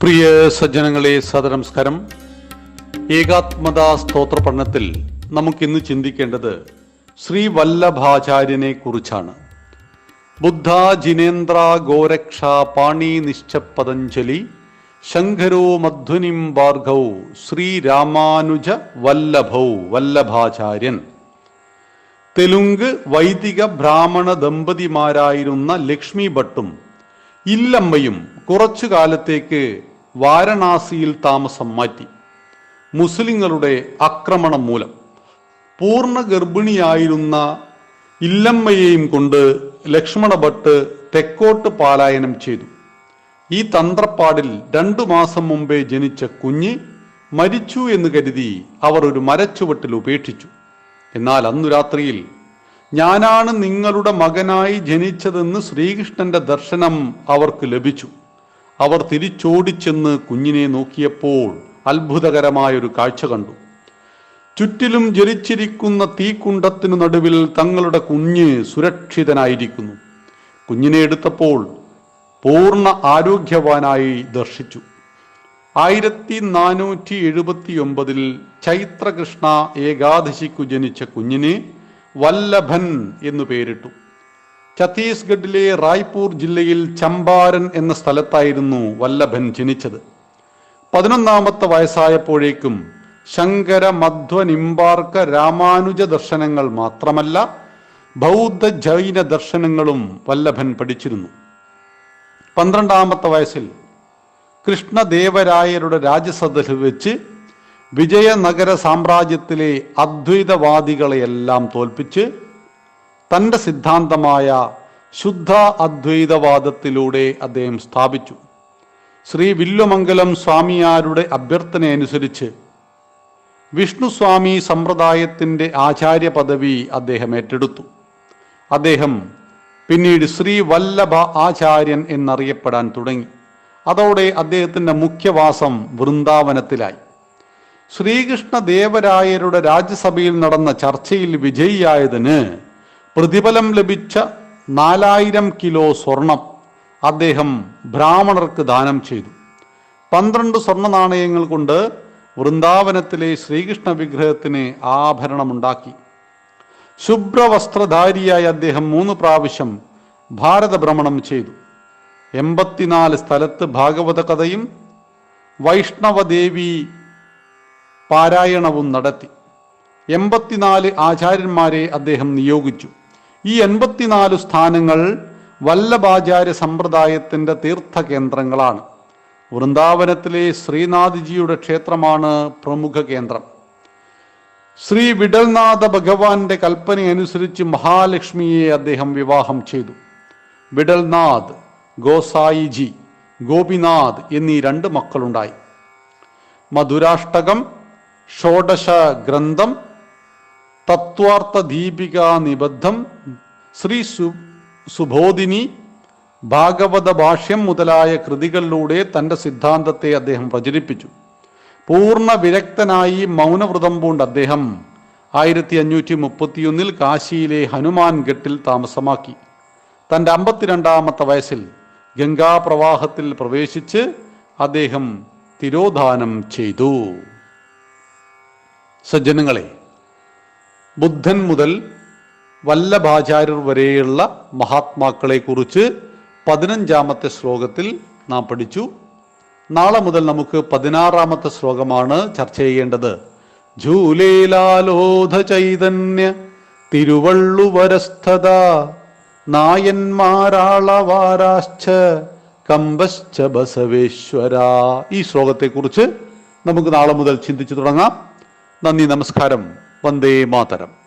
പ്രിയ സജ്ജനങ്ങളെ സദനമസ്കാരം. ഏകാത്മത സ്തോത്ര പഠനത്തിൽ നമുക്കിന്ന് ചിന്തിക്കേണ്ടത് ശ്രീ വല്ലഭാചാര്യനെ കുറിച്ചാണ്. ബുദ്ധ ജിനേന്ദ്ര ഗോരക്ഷ പാണി നിശ്ചപതഞ്ജലി ശങ്കരോ മധ്വനിം ഭാർഗൗ ശ്രീ രാമാനുജ വല്ലഭൗ വല്ലഭാചാര്യൻ. തെലുങ്ക് വൈദിക ബ്രാഹ്മണ ദമ്പതിമാരായിരുന്ന ലക്ഷ്മി ഭട്ടും ഇല്ലമ്മയും കുറച്ചു കാലത്തേക്ക് വാരണാസിയിൽ താമസം മാറ്റി. മുസ്ലിങ്ങളുടെ ആക്രമണം മൂലം. പൂർണ ഗർഭിണിയായിരുന്ന ഇല്ലമ്മയെയും കൊണ്ട് ലക്ഷ്മണ ഭട്ട് തെക്കോട്ട് പാലായനം ചെയ്തു. ഈ തന്ത്രപ്പാടിൽ രണ്ടു മാസം മുമ്പേ ജനിച്ച കുഞ്ഞ് മരിച്ചു എന്ന് കരുതി അവർ ഒരു മരച്ചുവട്ടിൽ ഉപേക്ഷിച്ചു. എന്നാൽ അന്നു രാത്രിയിൽ ഞാനാണ് നിങ്ങളുടെ മകനായി ജനിച്ചതെന്ന് ശ്രീകൃഷ്ണന്റെ ദർശനം അവർക്ക് ലഭിച്ചു. അവർ തിരിച്ചോടിച്ചെന്ന് കുഞ്ഞിനെ നോക്കിയപ്പോൾ അത്ഭുതകരമായൊരു കാഴ്ച കണ്ടു. ചുറ്റിലും ജലിച്ചിരിക്കുന്ന തീക്കുണ്ടത്തിനു നടുവിൽ തങ്ങളുടെ കുഞ്ഞ് സുരക്ഷിതനായിരിക്കുന്നു. കുഞ്ഞിനെ എടുത്തപ്പോൾ പൂർണ ആരോഗ്യവാനായി ദർശിച്ചു. ആയിരത്തി നാനൂറ്റി എഴുപത്തി ഒമ്പതിൽ ചൈത്രകൃഷ്ണ ഏകാദശിക്കു ജനിച്ച കുഞ്ഞിനെ വല്ലഭൻ എന്നു പേരിട്ടു. ഛത്തീസ്ഗഡിലെ റായ്പൂർ ജില്ലയിൽ ചമ്പാരൻ എന്ന സ്ഥലത്തായിരുന്നു വല്ലഭൻ ജനിച്ചത്. പതിനൊന്നാമത്തെ വയസ്സായപ്പോഴേക്കും ശങ്കര മധ്വ നിമ്പാർക്ക രാമാനുജ ദർശനങ്ങൾ മാത്രമല്ല ബൗദ്ധ ജൈന ദർശനങ്ങളും വല്ലഭൻ പഠിച്ചിരുന്നു. പന്ത്രണ്ടാമത്തെ വയസ്സിൽ കൃഷ്ണദേവരായരുടെ രാജ്യസദസ്സിൽ വെച്ച് വിജയനഗര സാമ്രാജ്യത്തിലെ അദ്വൈതവാദികളെയെല്ലാം തോൽപ്പിച്ച് തന്റെ സിദ്ധാന്തമായ ശുദ്ധ അദ്വൈതവാദത്തിലൂടെ അദ്ദേഹം സ്ഥാപിച്ചു. ശ്രീ വില്ലുമംഗലം സ്വാമിയാരുടെ അഭ്യർത്ഥനയനുസരിച്ച് വിഷ്ണുസ്വാമി സമ്പ്രദായത്തിന്റെ ആചാര്യ പദവി അദ്ദേഹം ഏറ്റെടുത്തു. അദ്ദേഹം പിന്നീട് ശ്രീ വല്ലഭ ആചാര്യൻ എന്നറിയപ്പെടാൻ തുടങ്ങി. അതോടെ അദ്ദേഹത്തിന്റെ മുഖ്യവാസം വൃന്ദാവനത്തിലായി. ശ്രീകൃഷ്ണ ദേവരായരുടെ രാജ്യസഭയിൽ നടന്ന ചർച്ചയിൽ വിജയിയായതിന് പ്രതിഫലം ലഭിച്ച നാലായിരം കിലോ സ്വർണം അദ്ദേഹം ബ്രാഹ്മണർക്ക് ദാനം ചെയ്തു. പന്ത്രണ്ട് സ്വർണ നാണയങ്ങൾ കൊണ്ട് വൃന്ദാവനത്തിലെ ശ്രീകൃഷ്ണ വിഗ്രഹത്തിന് ആഭരണമുണ്ടാക്കി. ശുഭ്രവസ്ത്രധാരിയായ അദ്ദേഹം മൂന്ന് പ്രാവശ്യം ഭാരത ഭ്രമണം ചെയ്തു. എൺപത്തിനാല് സ്ഥലത്ത് ഭാഗവത കഥയും വൈഷ്ണവദേവി പാരായണവും നടത്തി. എൺപത്തിനാല് ആചാര്യന്മാരെ അദ്ദേഹം നിയോഗിച്ചു. ഈ എൺപത്തിനാല് സ്ഥാനങ്ങൾ വല്ലഭാചാര്യ സമ്പ്രദായത്തിന്റെ തീർത്ഥകേന്ദ്രങ്ങളാണ്. വൃന്ദാവനത്തിലെ ശ്രീനാഥ്ജിയുടെ ക്ഷേത്രമാണ് പ്രമുഖ കേന്ദ്രം. ശ്രീ വിടൽനാഥ ഭഗവാന്റെ കൽപ്പനയനുസരിച്ച് മഹാലക്ഷ്മിയെ അദ്ദേഹം വിവാഹം ചെയ്തു. വിടൽനാഥ് ഗോസായിജി ഗോപിനാഥ് എന്നീ രണ്ട് മക്കളുണ്ടായി. മധുരാഷ്ടകം ഷോഡശ ഗ്രന്ഥം തത്വാർത്ഥ ദീപിക നിബദ്ധം ശ്രീ സു സുബോധിനി ഭാഗവത ഭാഷ്യം മുതലായ കൃതികളിലൂടെ തന്റെ സിദ്ധാന്തത്തെ അദ്ദേഹം പ്രചരിപ്പിച്ചു. പൂർണ വിരക്തനായി മൗനവ്രതം പൂണ്ട് അദ്ദേഹം ആയിരത്തി അഞ്ഞൂറ്റി മുപ്പത്തിയൊന്നിൽ കാശിയിലെ ഹനുമാൻ ഘട്ടിൽ താമസമാക്കി. തന്റെ അമ്പത്തിരണ്ടാമത്തെ വയസ്സിൽ ഗംഗാപ്രവാഹത്തിൽ പ്രവേശിച്ച് അദ്ദേഹം തിരോധാനം ചെയ്തു. സജ്ജനങ്ങളെ ബുദ്ധൻ മുതൽ വല്ലഭാചാര്യർ വരെയുള്ള മഹാത്മാക്കളെ കുറിച്ച് പതിനഞ്ചാമത്തെ ശ്ലോകത്തിൽ നാം പഠിച്ചു. നാളെ മുതൽ നമുക്ക് പതിനാറാമത്തെ ശ്ലോകമാണ് ചർച്ച ചെയ്യേണ്ടത്. ജൂലേലാലോധ ചൈതന്യ തിരുവള്ളുവരസ്ഥത നായന്മാരാളവാരാശ്ച കമ്പശ്ച ബസവേശ്വര. ഈ ശ്ലോകത്തെക്കുറിച്ച് നമുക്ക് നാളെ മുതൽ ചിന്തിച്ചു തുടങ്ങാം. നന്ദി നമസ്കാരം. വന്ദേ മാതരം.